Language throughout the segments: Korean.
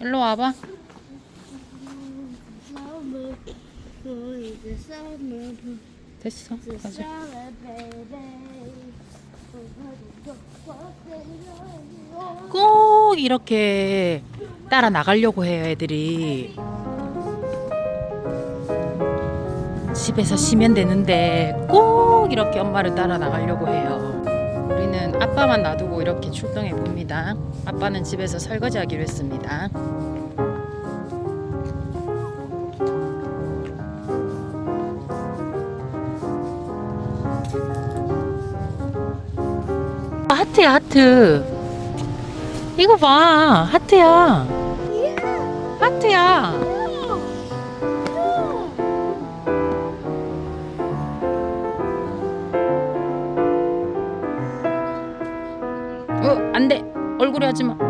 일로 와봐. 됐어. 가자. 꼭 이렇게 따라 나가려고 해요, 애들이. 집에서 쉬면 되는데 꼭 이렇게 엄마를 따라 나가려고 해요. 우리는 아빠만 놔두고 이렇게 출동해 봅니다. 아빠는 집에서 설거지 하기로 했습니다. 아, 하트야, 하트. 이거 봐. 하트야. 얼굴에 하지 마.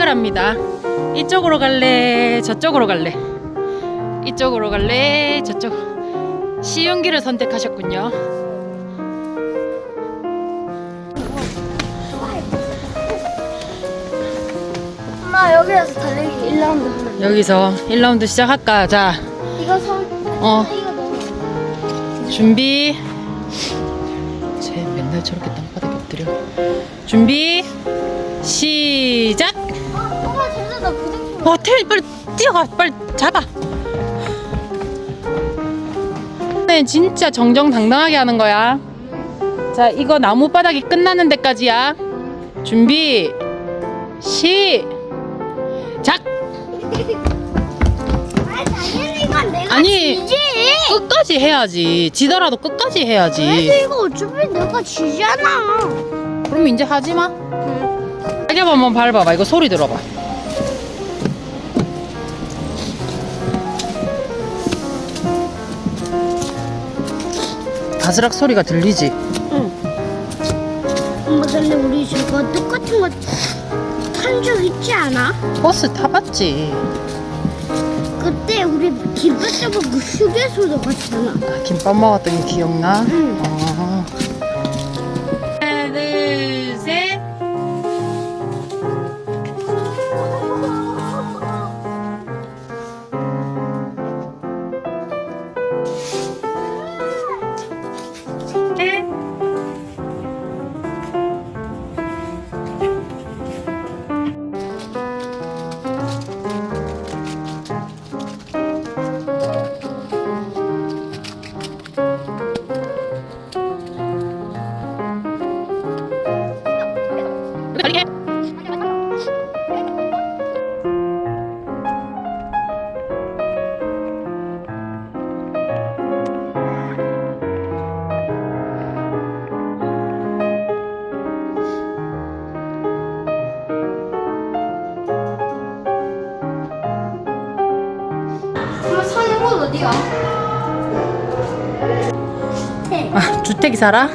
선택을 합니다. 이쪽으로 갈래? 저쪽으로 갈래? 이쪽으로 갈래? 저쪽. 쉬운 길을 선택하셨군요. 엄마 여기에서 달리기 1라운드 하는 여기서 1라운드 시작할까? 자, 이거 손 어, 이거 너무 준비. 쟤 맨날 저렇게 땅바닥에 엎드려. 준비. 시작. 어, 엄마 나 어, 테일 빨리 뛰어가. 빨리 잡아. 네, 진짜 정정당당하게 하는 거야. 자, 이거 나무 바닥이 끝나는 데까지야. 준비. 시작. 아 당연히 이건 내가 아니. 지지 끝까지 해야지. 지더라도 끝까지 해야지. 이거 어차피 내가 지잖아 그럼 이제 하지 마. 자기 한번 밟아봐. 이거 소리 들어봐. 바스락 소리가 들리지? 엄마 근데 우리 저거 똑같은 거 탄 적 있지 않아? 버스 타봤지. 그때 우리 김밥 그 휴게소도 갔잖아 아, 김밥 먹었던 게 기억나? 응. 어. 어디야? 네. 아, 주택이 살아?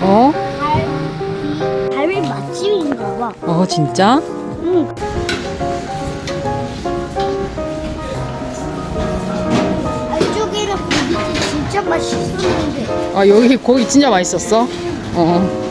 어? 갈비 맛집인가 봐. 어 진짜? 응. 안쪽에는 고기 진짜 맛있었는데. 아 여기 고기 진짜 맛있었어? 어.